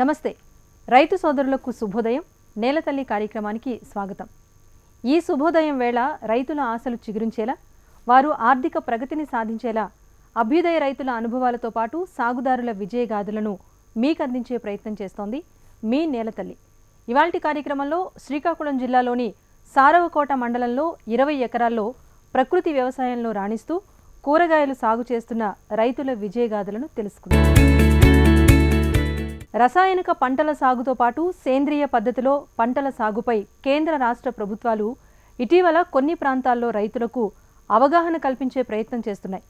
నమస్తే. రైతు సోదరులకు శుభోదయం. నేలతల్లి కార్యక్రమానికి స్వాగతం. ఈ శుభోదయం వేళ రైతుల ఆశలు చిగురించేలా వారు ఆర్థిక ప్రగతిని సాధించేలా అభ్యుదయ రైతుల అనుభవాలతో పాటు సాగుదారుల విజయగాథలను మీకు అందించే ప్రయత్నం చేస్తోంది మీ నేలతల్లి ఇవాల్టి కార్యక్రమంలో శ్రీకాకుళం జిల్లాలోని సారవకోట మండలంలో ఇరవై ఎకరాల్లో ప్రకృతి వ్యవసాయంలో రాణిస్తూ కూరగాయలు సాగు చేస్తున్న రైతుల విజయగాథలను తెలుసుకుందాం. రసాయనిక పంటల సాగుతో పాటు సేంద్రియ పద్ధతిలో పంటల సాగుపై కేంద్ర రాష్ట్ర ప్రభుత్వాలు ఇటీవల కొన్ని ప్రాంతాల్లో రైతులకు అవగాహన కల్పించే ప్రయత్నం చేస్తున్నాయి.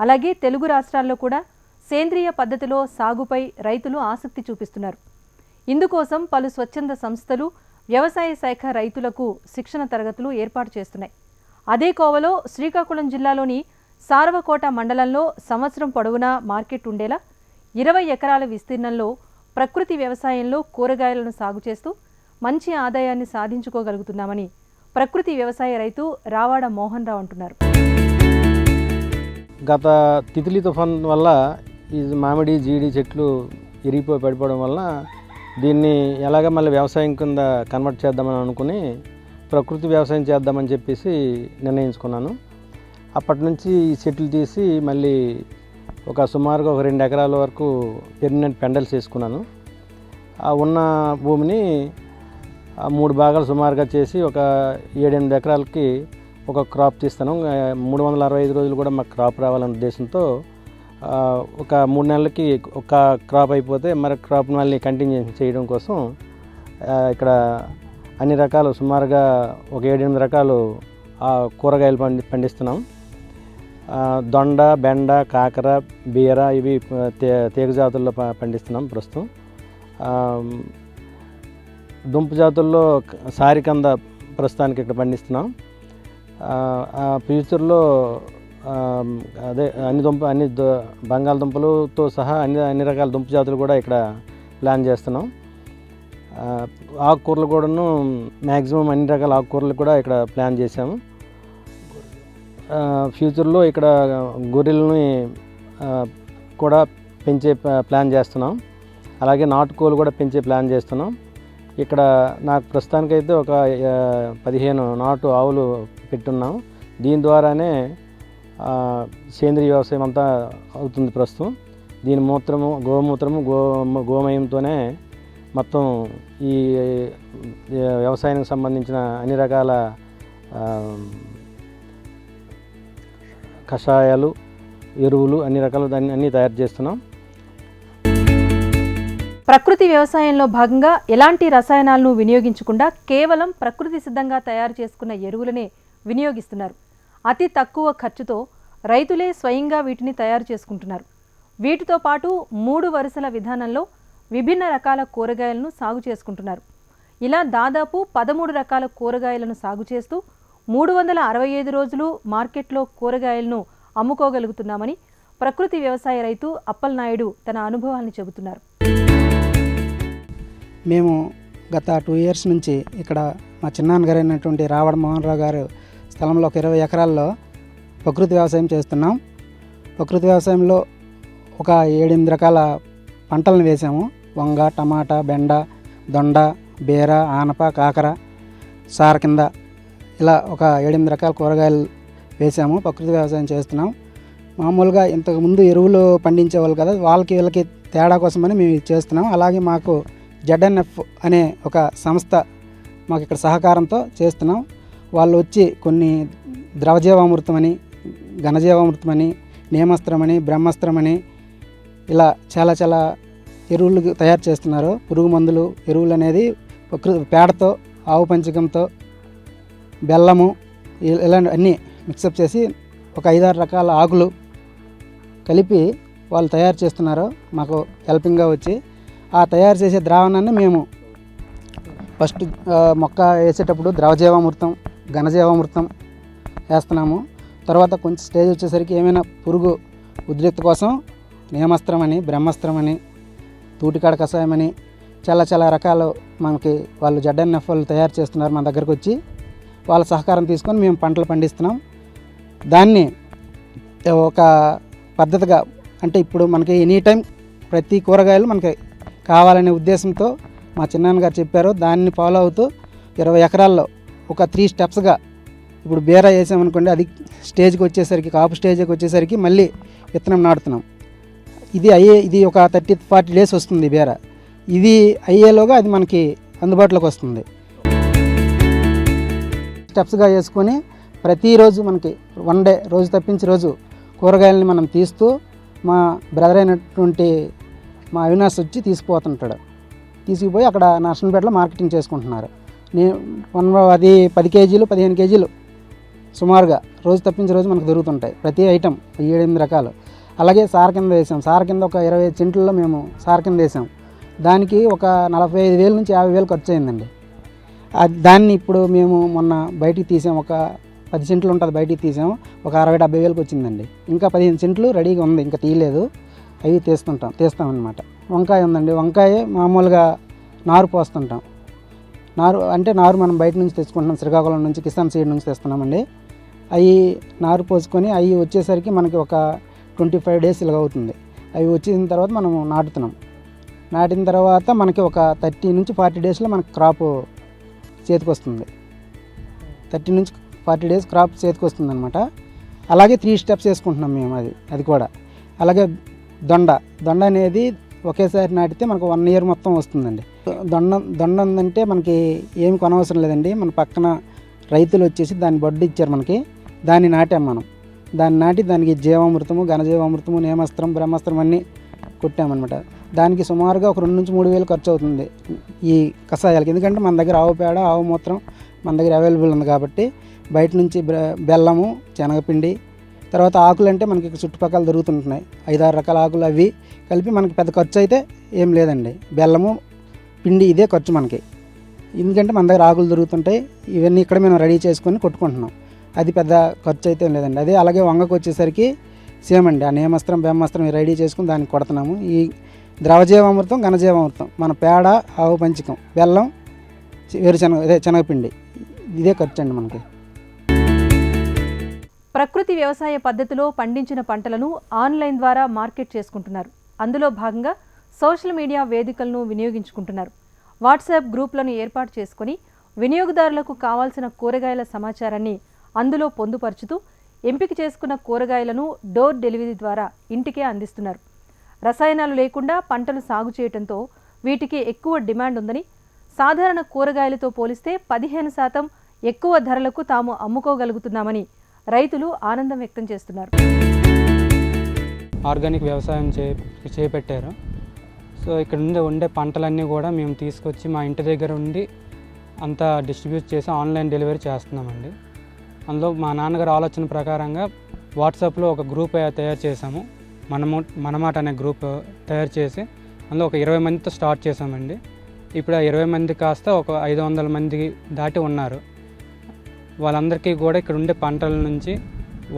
అలాగే తెలుగు రాష్ట్రాల్లో కూడా సేంద్రియ పద్ధతిలో సాగుపై రైతులు ఆసక్తి చూపిస్తున్నారు. ఇందుకోసం పలు స్వచ్ఛంద సంస్థలు వ్యవసాయ శాఖ రైతులకు శిక్షణ తరగతులు ఏర్పాటు చేస్తున్నాయి. అదే కోవలో శ్రీకాకుళం జిల్లాలోని సారవకోట మండలంలో సంవత్సరం పొడవునా మార్కెట్ ఉండేలా ఇరవై ఎకరాల విస్తీర్ణంలో ప్రకృతి వ్యవసాయంలో కూరగాయలను సాగు చేస్తూ మంచి ఆదాయాన్ని సాధించుకోగలుగుతున్నామని ప్రకృతి వ్యవసాయ రైతు రావాడ మోహన్ రావు అంటున్నారు. గత తితిలి తుఫాన్ వల్ల ఈ మామిడి జీడి చెట్లు ఇరిగిపోయి పడిపోవడం వల్ల దీన్ని ఎలాగ మళ్ళీ వ్యవసాయం కింద కన్వర్ట్ చేద్దామని అనుకుని ప్రకృతి వ్యవసాయం చేద్దామని చెప్పేసి నిర్ణయించుకున్నాను. అప్పటి నుంచి ఈ చెట్లు తీసి మళ్ళీ ఒక సుమారుగా ఒక రెండు ఎకరాల వరకు పెర్మినెంట్ పెండల్స్ వేసుకున్నాను. ఆ ఉన్న భూమిని మూడు భాగాలు సుమారుగా చేసి ఒక ఏడెనిమిది ఎకరాలకి ఒక క్రాప్ తీస్తాను. మూడు వందల అరవై ఐదు రోజులు కూడా మాకు క్రాప్ రావాలనే ఉద్దేశంతో ఒక మూడు నెలలకి ఒక క్రాప్ అయిపోతే మరొక క్రాప్ మళ్ళీ కంటిన్యూ చేయడం కోసం ఇక్కడ అన్ని రకాలు సుమారుగా ఒక ఏడెనిమిది రకాలు ఆ, కూరగాయలు పండి పండిస్తున్నాం. దొండ బెండ కాకర బీర ఇవి తే తీగ జాతుల్లో ప- పండిస్తున్నాం ప్రస్తుతం. దుంప జాతుల్లో సారికంద ప్రస్తుతానికి ఇక్కడ పండిస్తున్నాం. ఆ, ఫ్యూచర్లో అదే అన్ని దుంప అన్ని బంగాళదుంపలతో సహా అన్ని అన్ని రకాల దుంప జాతులు కూడా ఇక్కడ ప్లాన్ చేస్తున్నాం. ఆకుకూరలు కూడాను మ్యాక్సిమం అన్ని రకాల ఆకుకూరలు కూడా ఇక్కడ ప్లాన్ చేసాము ఫ్యూచర్లో ఇక్కడ గొర్రెలని కూడా పెంచే ప్లాన్ చేస్తున్నాం. అలాగే నాటుకోలు కూడా పెంచే ప్లాన్ చేస్తున్నాం. ఇక్కడ నాకు ప్రస్తుతానికైతే ఒక పదిహేను నాటు ఆవులు పెట్టున్నాం. దీని ద్వారానే సేంద్రీయ వ్యవసాయం అంతా అవుతుంది ప్రస్తుతం. దీని మూత్రము గోమూత్రము గో గోమయంతోనే మొత్తం ఈ వ్యవసాయానికి సంబంధించిన అన్ని రకాల కషాయాలు ఎరువులు అన్ని రకాల దాన్ని అన్నీ తయారు చేస్తున్నాం. ప్రకృతి వ్యవసాయంలో భాగంగా ఎలాంటి రసాయనాలను వినియోగించకుండా కేవలం ప్రకృతి సిద్ధంగా తయారు చేసుకున్న ఎరువులనే వినియోగిస్తున్నారు. అతి తక్కువ ఖర్చుతో రైతులే స్వయంగా వీటిని తయారు చేసుకుంటున్నారు. వీటితో పాటు మూడు వరుసల విధానంలో విభిన్న రకాల కూరగాయలను సాగు చేసుకుంటున్నారు. ఇలా దాదాపు పదమూడు రకాల కూరగాయలను సాగు చేస్తూ మూడు వందల అరవై ఐదు రోజులు మార్కెట్లో కూరగాయలను అమ్ముకోగలుగుతున్నామని ప్రకృతి వ్యవసాయ రైతు అప్పలనాయుడు తన అనుభవాన్ని చెబుతున్నారు. మేము గత టూ ఇయర్స్ నుంచి ఇక్కడ మా చిన్నాన్నగారు అయినటువంటి రావడ మోహన్ రావు గారు స్థలంలో ఒక ఇరవై ఎకరాల్లో ప్రకృతి వ్యవసాయం చేస్తున్నాం. ప్రకృతి వ్యవసాయంలో ఒక ఏడెనిమిది రకాల పంటలను వేసాము. వంగ టమాటా బెండ దొండ బీర ఆనప కాకర సార కింద ఇలా ఒక ఏడెనిమిది రకాల కూరగాయలు వేసాము. ప్రకృతి వ్యవసాయం చేస్తున్నాం. మామూలుగా ఇంతకుముందు ఎరువులు పండించే వాళ్ళు కదా వాళ్ళకి వీళ్ళకి తేడా కోసమని మేము చేస్తున్నాం. అలాగే మాకు జెడ్ఎన్ఎఫ్ అనే ఒక సంస్థ మాకు ఇక్కడ సహకారంతో చేస్తున్నాం. వాళ్ళు వచ్చి కొన్ని ద్రవజీవామృతమని ఘనజీవామృతమని నియమస్త్రమని బ్రహ్మాస్త్రమని ఇలా చాలా చాలా ఎరువులు తయారు చేస్తున్నారు. పురుగు మందులు ఎరువులు అనేది ప్రకృతి పేడతో ఆవు పంచకంతో బెల్లము ఇలాంటి అన్నీ మిక్సప్ చేసి ఒక ఐదారు రకాల ఆకులు కలిపి వాళ్ళు తయారు చేస్తున్నారు. మాకు హెల్పింగ్గా వచ్చి ఆ తయారు చేసే ద్రావణాన్ని మేము ఫస్ట్ మొక్క వేసేటప్పుడు ద్రవజీవామృతం ఘనజీవామృతం వేస్తున్నాము. తర్వాత కొంచెం స్టేజ్ వచ్చేసరికి ఏమైనా పురుగు ఉద్రిక్త కోసం నియమస్త్రం అని బ్రహ్మాస్త్రం అని తూటికాడ కషాయం అని చాలా చాలా రకాలు మనకి వాళ్ళు జడ్ఎన్ఎఫ్ వాళ్ళు తయారు చేస్తున్నారు మన దగ్గరకు వచ్చి. వాళ్ళ సహకారం తీసుకొని మేము పంటలు పండిస్తున్నాం. దాన్ని ఒక పద్ధతిగా అంటే ఇప్పుడు మనకి ఎనీ టైం ప్రతి కూరగాయలు మనకి కావాలనే ఉద్దేశంతో మా చిన్నాన్న గారు చెప్పారు. దాన్ని ఫాలో అవుతూ ఇరవై ఎకరాల్లో ఒక త్రీ స్టెప్స్గా ఇప్పుడు బీరా వేసామనుకోండి అది స్టేజ్కి వచ్చేసరికి కాపు స్టేజ్కి వచ్చేసరికి మళ్ళీ విత్తనం నాటుతున్నాం. ఇది అయ్యే ఇది ఒక థర్టీ ఫార్టీ డేస్ వస్తుంది బీరా. ఇది అయ్యేలోగా అది మనకి అందుబాటులోకి వస్తుంది. స్టెప్స్గా వేసుకొని ప్రతిరోజు మనకి వన్ డే రోజు తప్పించి రోజు కూరగాయలని మనం తీస్తూ మా బ్రదర్ అయినటువంటి మా అవినాష్ వచ్చి తీసుకుపోతుంటాడు. తీసుకుపోయి అక్కడ నర్సంపేటలో మార్కెటింగ్ చేసుకుంటున్నారు. నేను వన్ అది పది కేజీలు పదిహేను కేజీలు సుమారుగా రోజు తప్పించి రోజు మనకు దొరుకుతుంటాయి. ప్రతి ఐటెం ఏడెనిమిది రకాలు. అలాగే సార్ కింద వేసాం. సార్ కింద ఒక ఇరవై ఐదు సెంట్లలో మేము సార్ కింద వేసాం. దానికి ఒక నలభై ఐదు వేల నుంచి యాభై వేలు ఖర్చు అయిందండి. దాన్ని ఇప్పుడు మేము మొన్న బయటికి తీసాం. ఒక పది సెంట్లు ఉంటుంది బయటికి తీసాం. ఒక అరవై డెబ్బై వేలకు వచ్చిందండి. ఇంకా పదిహేను సెంట్లు రెడీగా ఉంది. ఇంకా తీయలేదు. అవి తీస్తుంటాం. తీస్తామన్నమాట వంకాయ ఉందండి. వంకాయ మామూలుగా నారు పోస్తుంటాం. నారు అంటే నారు మనం బయట నుంచి తెచ్చుకుంటున్నాం. శ్రీకాకుళం నుంచి కిసాన్ సీడ్ నుంచి తెస్తున్నామండి. అవి నారు పోసుకొని అవి వచ్చేసరికి మనకి ఒక ట్వంటీ ఫైవ్ డేస్ ఇలాగ అవుతుంది. అవి వచ్చిన తర్వాత మనం నాటుతున్నాం. నాటిన తర్వాత మనకి ఒక థర్టీ నుంచి ఫార్టీ డేస్లో మనకి క్రాప్ చేతికి వస్తుంది థర్టీ నుంచి ఫార్టీ డేస్ క్రాప్ చేతికి వస్తుంది అనమాట అలాగే త్రీ స్టెప్స్ వేసుకుంటున్నాం మేము అది అది కూడా. అలాగే దొండ దొండ అనేది ఒకేసారి నాటితే మనకు వన్ ఇయర్ మొత్తం వస్తుందండి. దొండ దొండ ఉందంటే మనకి ఏమి కొనవసరం లేదండి. మన పక్కన రైతులు వచ్చేసి దాన్ని బొడ్డు ఇచ్చారు మనకి దాన్ని నాటాం మనం. దాన్ని నాటి దానికి జీవామృతము ఘనజీవామృతము నేమస్త్రం బ్రహ్మాస్త్రం అన్నీ కొట్టామన్నమాట. దానికి సుమారుగా ఒక రెండు నుంచి మూడు వేలు ఖర్చు అవుతుంది ఈ కషాయాలకి. ఎందుకంటే మన దగ్గర ఆవు పేడ ఆవు మూత్రం మన దగ్గర అవైలబుల్ ఉంది కాబట్టి బయట నుంచి బెల్లము శనగపిండి తర్వాత ఆకులు అంటే మనకి చుట్టుపక్కల దొరుకుతుంటున్నాయి. ఐదారు రకాల ఆకులు అవి కలిపి మనకి పెద్ద ఖర్చు అయితే ఏం లేదండి. బెల్లము పిండి ఇదే ఖర్చు మనకి. ఎందుకంటే మన దగ్గర ఆకులు దొరుకుతుంటాయి. ఇవన్నీ ఇక్కడ మేము రెడీ చేసుకొని కొట్టుకుంటున్నాం. అది పెద్ద ఖర్చు అయితే లేదండి. అదే అలాగే వంగకు వచ్చేసరికి సేమ్ అండి. ఆ నేమస్త్రం బ్రహ్మస్త్రం రెడీ చేసుకుని దానికి కొడుతున్నాము. ఈ ద్రవజీవామృతం ఘనజీవామృతం. మన పేడ ఆవు పంచకం బెల్లం వేరుశనగ అదే శనగపిండి. ఇదే ఖర్చు అండి మనకి. ప్రకృతి వ్యవసాయ పద్ధతిలో పండించిన పంటలను ఆన్లైన్ ద్వారా మార్కెట్ చేసుకుంటున్నారు. అందులో భాగంగా సోషల్ మీడియా వేదికలను వినియోగించుకుంటున్నారు. వాట్సాప్ గ్రూప్లను ఏర్పాటు చేసుకొని వినియోగదారులకు కావాల్సిన కూరగాయల సమాచారాన్ని అందులో పొందుపరుచుతూ ఎంపిక చేసుకున్న కూరగాయలను డోర్ డెలివరీ ద్వారా ఇంటికే అందిస్తున్నారు. రసాయనాలు లేకుండా పంటలు సాగు చేయటంతో వీటికి ఎక్కువ డిమాండ్ ఉందని సాధారణ కూరగాయలతో పోలిస్తే పదిహేను శాతం ఎక్కువ ధరలకు తాము అమ్ముకోగలుగుతున్నామని రైతులు ఆనందం వ్యక్తం చేస్తున్నారు. ఆర్గానిక్ వ్యవసాయం చే చేపట్టారు. సో ఇక్కడ ఉండే ఉండే పంటలన్నీ కూడా మేము తీసుకొచ్చి మా ఇంటి దగ్గర ఉండి అంతా డిస్ట్రిబ్యూట్ చేసి ఆన్లైన్ డెలివరీ చేస్తున్నామండి. అందులో మా నాన్నగారు ఆలోచన ప్రకారంగా వాట్సాప్లో ఒక గ్రూప్ తయారు చేసాము మనము మనమాట అనే గ్రూప్ తయారు చేసి అందులో ఒక ఇరవై మందితో స్టార్ట్ చేసామండి ఇప్పుడు ఆ ఇరవై మంది కాస్త ఒక ఐదు వందల మంది దాటి ఉన్నారు. వాళ్ళందరికీ కూడా ఇక్కడ ఉండే పంటల నుంచి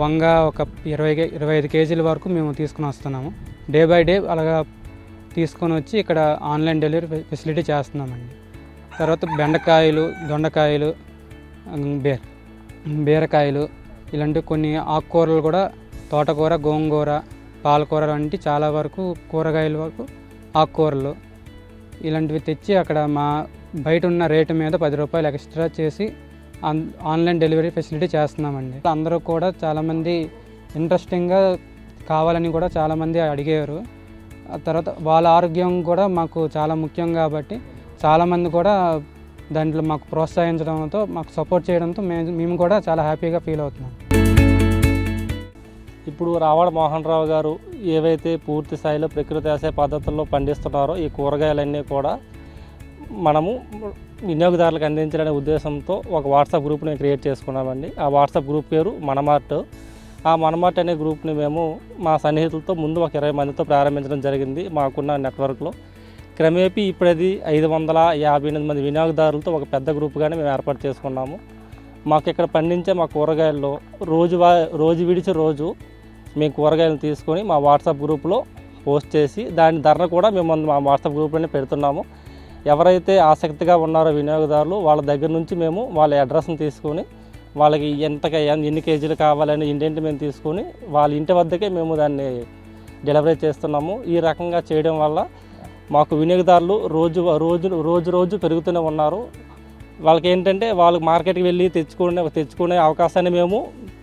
వంగ ఒక ఇరవై ఇరవై ఐదు కేజీల వరకు మేము తీసుకుని వస్తున్నాము. డే బై డే అలాగా తీసుకొని వచ్చి ఇక్కడ ఆన్లైన్ డెలివరీ ఫెసిలిటీ చేస్తున్నామండి. తర్వాత బెండకాయలు దొండకాయలు బేర్ బీరకాయలు ఇలాంటి కొన్ని ఆకుకూరలు కూడా తోటకూర గోంగూర పాలకూర వంటి చాలా వరకు కూరగాయల వరకు ఆకుకూరలు. ఇలాంటివి తెచ్చి అక్కడ మా బయట ఉన్న రేటు మీద పది రూపాయలు ఎక్స్ట్రా చేసి ఆన్లైన్ డెలివరీ ఫెసిలిటీ చేస్తున్నామండి. అందరూ కూడా చాలామంది ఇంట్రెస్టింగ్గా కావాలని కూడా చాలామంది అడిగారు. ఆ తర్వాత వాళ్ళ ఆరోగ్యం కూడా మాకు చాలా ముఖ్యం కాబట్టి చాలామంది కూడా దాంట్లో మాకు ప్రోత్సహించడంతో మాకు సపోర్ట్ చేయడంతో మేము మేము కూడా చాలా హ్యాపీగా ఫీల్ అవుతున్నాం. ఇప్పుడు రావణ మోహన్ రావు గారు ఏవైతే పూర్తి స్థాయిలో ప్రకృతి వ్యవసాయ పద్ధతుల్లో పండిస్తున్నారో ఈ కూరగాయలన్నీ కూడా మనము వినియోగదారులకు అందించాలనే ఉద్దేశంతో ఒక వాట్సాప్ గ్రూప్ని క్రియేట్ చేసుకున్నామండి. ఆ వాట్సాప్ గ్రూప్ పేరు మనమార్ట్. ఆ మనమార్ట్ అనే గ్రూప్ని మేము మా సన్నిహితులతో ముందు ఒక ఇరవై మందితో ప్రారంభించడం జరిగింది మాకున్న నెట్వర్క్లో క్రమేపీ ఇప్పుడది ఐదు వందల యాభై ఎనిమిది మంది వినియోగదారులతో ఒక పెద్ద గ్రూప్గానే మేము ఏర్పాటు చేసుకున్నాము. మాకు ఇక్కడ పండించే మా కూరగాయల్లో రోజు రోజు విడిచి రోజు మేము కూరగాయలు తీసుకొని మా వాట్సాప్ గ్రూప్లో పోస్ట్ చేసి దాని ధరను కూడా మేము మా వాట్సాప్ గ్రూప్లోనే పెడుతున్నాము. ఎవరైతే ఆసక్తిగా ఉన్నారో వినియోగదారులు వాళ్ళ దగ్గర నుంచి మేము వాళ్ళ అడ్రస్ని తీసుకొని వాళ్ళకి ఎంత ఎన్ని కేజీలు కావాలని ఇంటింటి మేము తీసుకొని వాళ్ళ ఇంటి వద్దకే మేము దాన్ని డెలివరీ చేస్తున్నాము. ఈ రకంగా చేయడం వల్ల మాకు వినియోగదారులు రోజు రోజు రోజు రోజు పెరుగుతూనే ఉన్నారు. వాళ్ళకి ఏంటంటే వాళ్ళు మార్కెట్కి వెళ్ళి తెచ్చుకునే తెచ్చుకునే అవకాశాన్ని మేము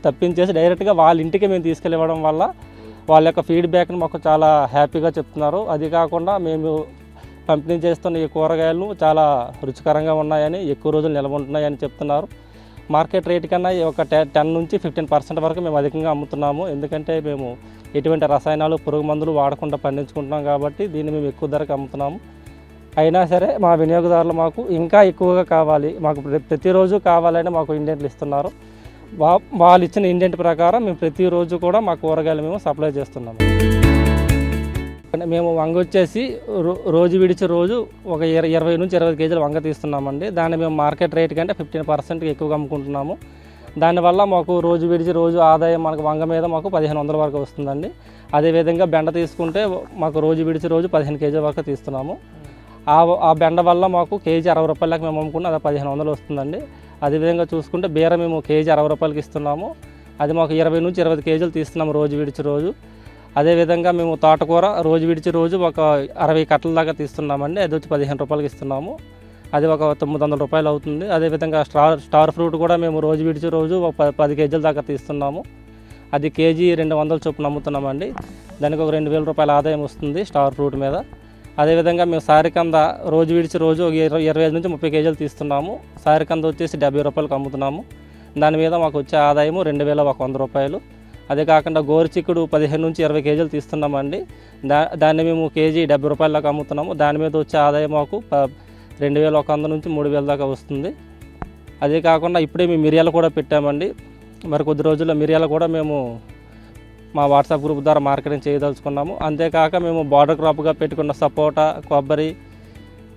తప్పించేసి డైరెక్ట్గా వాళ్ళ ఇంటికి మేము తీసుకెళ్ళివ్వడం వల్ల వాళ్ళ యొక్క ఫీడ్బ్యాక్ని మాకు చాలా హ్యాపీగా చెప్తున్నారు. అది కాకుండా మేము పంపిణీ చేస్తున్న ఈ కూరగాయలు చాలా రుచికరంగా ఉన్నాయని ఎక్కువ రోజులు నిలబడుతున్నాయని చెప్తున్నారు. మార్కెట్ రేట్ కన్నా ఈ ఒక టె టెన్ నుంచి ఫిఫ్టీన్ పర్సెంట్ వరకు మేము అధికంగా అమ్ముతున్నాము. ఎందుకంటే మేము ఎటువంటి రసాయనాలు పురుగు మందులు వాడకుండా పండించుకుంటున్నాం కాబట్టి దీన్ని మేము ఎక్కువ ధరకు అమ్ముతున్నాము. అయినా సరే మా వినియోగదారులు మాకు ఇంకా ఎక్కువగా కావాలి. మాకు ప్రతిరోజు కావాలని మాకు ఇండెంట్లు ఇస్తున్నారు. వా వాళ్ళు ఇచ్చిన ఇండెంట్ ప్రకారం మేము ప్రతిరోజు కూడా మా కూరగాయలు మేము సప్లై చేస్తున్నాము. అంటే మేము వంగ వచ్చేసి రో- రోజు విడిచి రోజు ఒక ఇరవై ఇరవై నుంచి ఇరవై కేజీలు వంగ తీస్తున్నామండి. దాన్ని మేము మార్కెట్ రేట్ కంటే ఫిఫ్టీన్ పర్సెంట్ ఎక్కువగా అమ్ముకుంటున్నాము. దానివల్ల మాకు రోజు విడిచి రోజు ఆదాయం మనకు వంగ మీద మాకు పదిహేను వందల వరకు వస్తుందండి. అదేవిధంగా బెండ తీసుకుంటే మాకు రోజు విడిచి రోజు పదిహేను కేజీల వరకు తీస్తున్నాము. ఆ ఆ బెండ వల్ల మాకు కేజీ అరవై రూపాయలకు మేము అమ్ముకున్న అది పదిహేను వందలు వస్తుందండి. అదేవిధంగా చూసుకుంటే బీర మేము కేజీ అరవై రూపాయలకి ఇస్తున్నాము. అది మాకు ఇరవై నుంచి ఇరవై కేజీలు తీస్తున్నాము రోజు విడిచి రోజు. అదేవిధంగా మేము తోటకూర రోజు విడిచి రోజు ఒక అరవై కట్టల దాకా తీస్తున్నామండి. అది వచ్చి పదిహేను రూపాయలకి ఇస్తున్నాము. అది ఒక తొమ్మిది వందల రూపాయలు అవుతుంది. అదేవిధంగా స్టార్ స్టార్ ఫ్రూట్ కూడా మేము రోజు విడిచి రోజు ఒక పది కేజీల దాకా తీస్తున్నాము. అది కేజీ రెండు వందల చొప్పున అమ్ముతున్నామండి. దానికి ఒక రెండు వేల రూపాయల ఆదాయం వస్తుంది స్టార్ ఫ్రూట్ మీద. అదేవిధంగా మేము సారికంద రోజు విడిచి రోజు ఒక ఇరవై ఇరవై ఐదు నుంచి ముప్పై కేజీలు తీస్తున్నాము. సారికంద వచ్చేసి డెబ్బై రూపాయలకు అమ్ముతున్నాము. దాని మీద మాకు వచ్చే ఆదాయము రెండు వేల ఒక వంద రూపాయలు. అదే కాకుండా గోరుచిక్కుడు పదిహేను నుంచి ఇరవై కేజీలు తీస్తున్నామండి. దా దాన్ని మేము కేజీ డెబ్బై రూపాయలకు అమ్ముతున్నాము. దాని మీద వచ్చే ఆదాయం మాకు రెండు వేల ఒక వంద నుంచి మూడు వేల దాకా వస్తుంది. అదే కాకుండా ఇప్పుడే మేము మిరియాలు కూడా పెట్టామండి. మరి కొద్ది రోజుల్లో మిరియాలు కూడా మేము మా వాట్సాప్ గ్రూప్ ద్వారా మార్కెటింగ్ చేయదలుచుకున్నాము. అంతేకాక మేము బార్డర్ క్రాప్గా పెట్టుకున్న సపోటా కొబ్బరి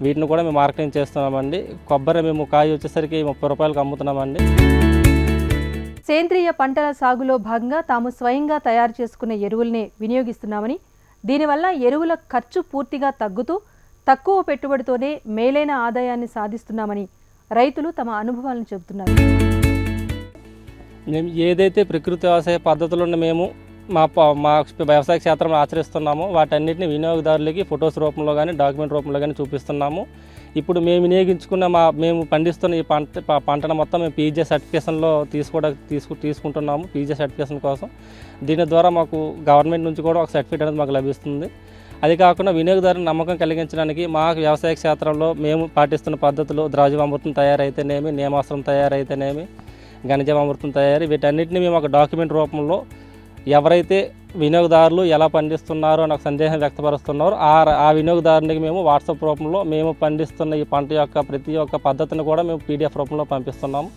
వీటిని కూడా మేము మార్కెటింగ్ చేస్తున్నామండి. కొబ్బరి మేము కాయ వచ్చేసరికి ముప్పై రూపాయలకు అమ్ముతున్నామండి. సేంద్రియ పంటల సాగులో భాగంగా తాము స్వయంగా తయారు చేసుకునే ఎరువుల్నే వినియోగిస్తున్నామని దీనివల్ల ఎరువుల ఖర్చు పూర్తిగా తగ్గుతూ తక్కువ పెట్టుబడితోనే మేలైన ఆదాయాన్ని సాధిస్తున్నామని రైతులు తమ అనుభవాలను చెబుతున్నారు. మేము ఏదైతే ప్రకృతి వ్యవసాయ పద్ధతులను మేము మా ప- మా వ్యవసాయ క్షేత్రంలో ఆచరిస్తున్నామో వాటన్నిటిని వినియోగదారులకి ఫొటోస్ రూపంలో కానీ డాక్యుమెంట్ రూపంలో కానీ చూపిస్తున్నాము. ఇప్పుడు మేము వినియోగించుకున్న మా మేము పండిస్తున్న ఈ పంట పంటను మొత్తం మేము పీజే సర్టిఫికేషన్లో తీసుకోవడం తీసుకు తీసుకుంటున్నాము పీజే సర్టిఫికేషన్ కోసం. దీని ద్వారా మాకు గవర్నమెంట్ నుంచి కూడా ఒక సర్టిఫికేట్ అనేది మాకు లభిస్తుంది. అది కాకుండా వినియోగదారుని నమ్మకం కలిగించడానికి మా వ్యవసాయ క్షేత్రంలో మేము పాటిస్తున్న పద్ధతులు ద్రాజవామృతం తయారైతేనేమి నియమాస్త్రం తయారైతేనేమి గణజవామృతం తయారీ వీటన్నిటిని మేము ఒక డాక్యుమెంట్ రూపంలో ఎవరైతే వినియోగదారులు ఎలా పండిస్తున్నారో నాకు సందేహం వ్యక్తపరుస్తున్నారు. ఆ ఆ వినియోగదారునికి మేము వాట్సాప్ రూపంలో మేము పండిస్తున్న ఈ పంట యొక్క ప్రతి ఒక్క పద్ధతిని కూడా మేము పీడిఎఫ్ రూపంలో పంపిస్తున్నాము.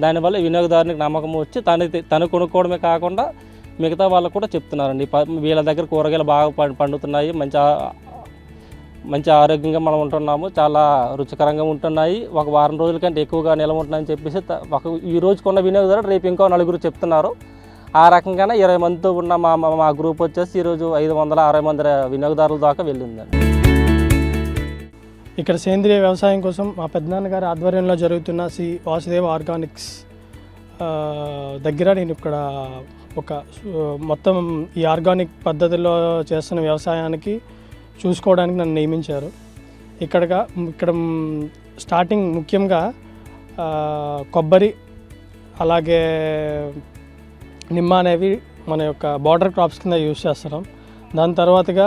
దానివల్ల వినియోగదారునికి నమ్మకం వచ్చి తను తను కొనుక్కోవడమే కాకుండా మిగతా వాళ్ళకు కూడా చెప్తున్నారండి. ప- వీళ్ళ దగ్గర కూరగాయలు బాగా పండుతున్నాయి. మంచి మంచి ఆరోగ్యంగా మనం ఉంటున్నాము. చాలా రుచికరంగా ఉంటున్నాయి. ఒక వారం రోజుల కంటే ఎక్కువగా నిలవ ఉంటున్నాయని చెప్పేసి ఒక ఈ రోజు కొన్న వినియోగదారు రేపు ఇంకో నలుగురు చెప్తున్నారు. ఆ రకంగానే ఇరవై మందితో ఉన్న మా మా- గ్రూప్ వచ్చేసి ఈరోజు ఐదు వందల అరవై మంది వినియోగదారుల దాకా వెళ్ళిందండి. ఇక్కడ సేంద్రియ వ్యవసాయం కోసం మా పెద్దనాన్నగారి ఆధ్వర్యంలో జరుగుతున్న శ్రీ వాసుదేవ ఆర్గానిక్స్ దగ్గర నేను ఇక్కడ ఒక మొత్తం ఈ ఆర్గానిక్ పద్ధతిలో చేస్తున్న వ్యవసాయానికి చూసుకోవడానికి నన్ను నియమించారు. ఇక్కడగా ఇక్కడ స్టార్టింగ్ ముఖ్యంగా కొబ్బరి అలాగే నిమ్మ అనేవి మన యొక్క బార్డర్ క్రాప్స్ కింద యూజ్ చేస్తున్నాం. దాని తర్వాతగా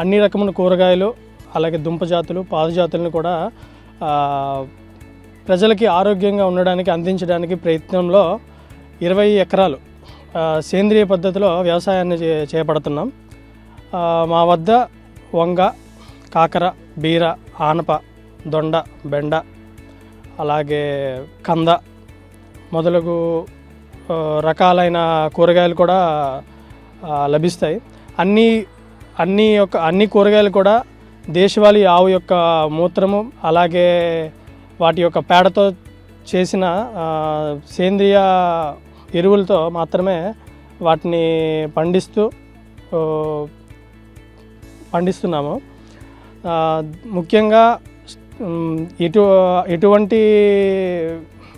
అన్ని రకముల కూరగాయలు అలాగే దుంప జాతులు పాదు జాతులను కూడా ప్రజలకి ఆరోగ్యంగా ఉండడానికి అందించడానికి ప్రయత్నంలో ఇరవై ఎకరాలు సేంద్రియ పద్ధతిలో వ్యవసాయాన్ని చే చేపడుతున్నాం. మా వద్ద వంగ కాకర బీర ఆనప దొండ బెండ అలాగే కంద మొదలగు రకాలైన కూరగాయలు కూడా లభిస్తాయి. అన్ని అన్ని యొక్క అన్ని కూరగాయలు కూడా దేశవాళీ ఆవు యొక్క మూత్రము అలాగే వాటి యొక్క పేడతో చేసిన సేంద్రియ ఎరువులతో మాత్రమే వాటిని పండిస్తూ పండిస్తున్నాము. ముఖ్యంగా ఎటు ఎటువంటి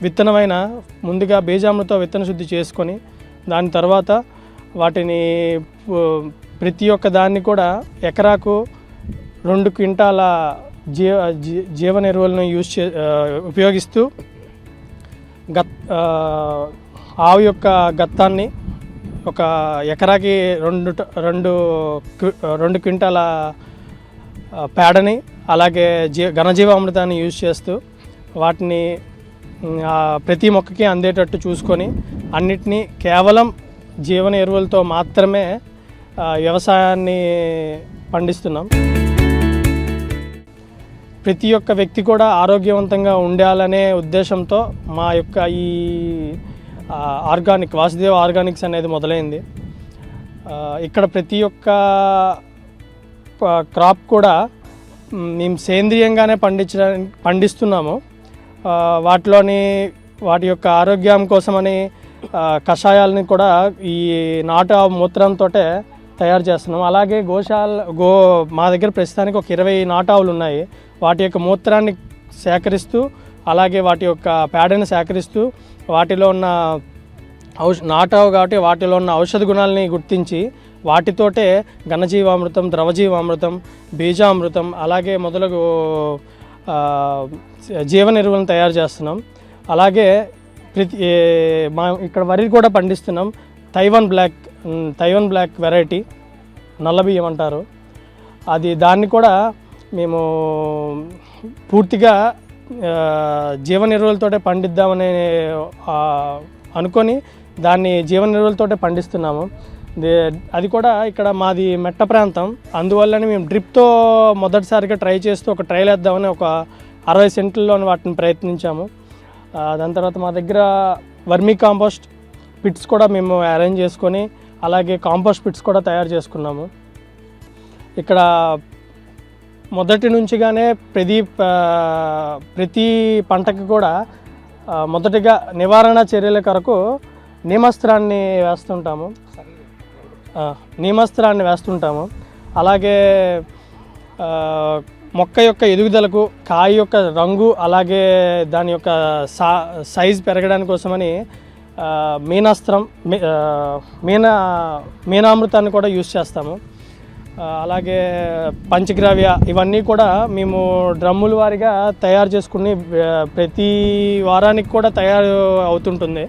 విత్తనమైన ముందుగా బీజాములతో విత్తన శుద్ధి చేసుకొని దాని తర్వాత వాటిని ప్రతి ఒక్క దాన్ని కూడా ఎకరాకు రెండు క్వింటాల జీవ జీ- జీవన ఎరువులను యూజ్ చే ఉపయోగిస్తూ గత్ ఆవు యొక్క గత్తాన్ని ఒక ఎకరాకి రెండు రెండు రెండు క్వింటాల పేడని అలాగే జీ ఘనజీవామృతాన్ని యూజ్ చేస్తూ వాటిని ప్రతి మొక్కకి అందేటట్టు చూసుకొని అన్నిటినీ కేవలం జీవన ఎరువులతో మాత్రమే వ్యవసాయాన్ని పండిస్తున్నాం. ప్రతి ఒక్క వ్యక్తి కూడా ఆరోగ్యవంతంగా ఉండాలనే ఉద్దేశంతో మా యొక్క ఈ ఆర్గానిక్ వాసుదేవ ఆర్గానిక్స్ అనేది మొదలైంది. ఇక్కడ ప్రతి ఒక్క క్రాప్ కూడా మేము సేంద్రియంగానే పండించడానికి పండిస్తున్నాము. వాటిలోని వాటి యొక్క ఆరోగ్యం కోసమని కషాయాలని కూడా ఈ నాటు ఆవు మూత్రంతో తయారు చేస్తున్నాం. అలాగే గోశాల గో మా దగ్గర ప్రస్తుతానికి ఒక ఇరవై నాటావులు ఉన్నాయి. వాటి యొక్క మూత్రాన్ని సేకరిస్తూ అలాగే వాటి యొక్క పేడని సేకరిస్తూ వాటిలో ఉన్న ఔష నాటావు కాబట్టి వాటిలో ఉన్న ఔషధ గుణాలని గుర్తించి వాటితోటే ఘనజీవామృతం ద్రవజీవామృతం బీజామృతం అలాగే మొదలగు జీవన ఎరువులను తయారు చేస్తున్నాం. అలాగే ప్రతి మా ఇక్కడ వరి కూడా పండిస్తున్నాం. Taiwan black um, Taiwan black variety నల్ల బియ్యం అంటారు. అది దాన్ని కూడా మేము పూర్తిగా జీవన ఎరువులతోటే పండిద్దామని అనుకొని దాన్ని జీవన ఎరువులతోటే పండిస్తున్నాము. అది కూడా ఇక్కడ మాది మెట్ట ప్రాంతం. అందువల్లనే మేము డ్రిప్తో మొదటిసారిగా ట్రై చేస్తూ ఒక ట్రైల్ వేద్దామని ఒక అరవై సెంట్లలో వాటిని ప్రయత్నించాము. దాని తర్వాత మా దగ్గర వర్మీ కాంపోస్ట్ పిట్స్ కూడా మేము అరేంజ్ చేసుకొని అలాగే కాంపోస్ట్ పిట్స్ కూడా తయారు చేసుకున్నాము. ఇక్కడ మొదటి నుంచిగానే ప్రతి ప్రతి పంటకి కూడా మొదటిగా నివారణ చర్యల కొరకు నిమస్త్రాన్ని వేస్తుంటాము. నీమస్త్రాన్ని వేస్తుంటాము. అలాగే మొక్క యొక్క ఎదుగుదలకు కాయ యొక్క రంగు అలాగే దాని యొక్క సా సైజ్ పెరగడానికి కోసమని మీనాస్త్రం మీ- మీన మీనామృతాన్ని కూడా యూస్ చేస్తాము. అలాగే పంచగ్రావ్య ఇవన్నీ కూడా మేము డ్రమ్ముల వారిగా తయారు చేసుకుని ప్రతి వారానికి కూడా తయారు అవుతుంటుంది.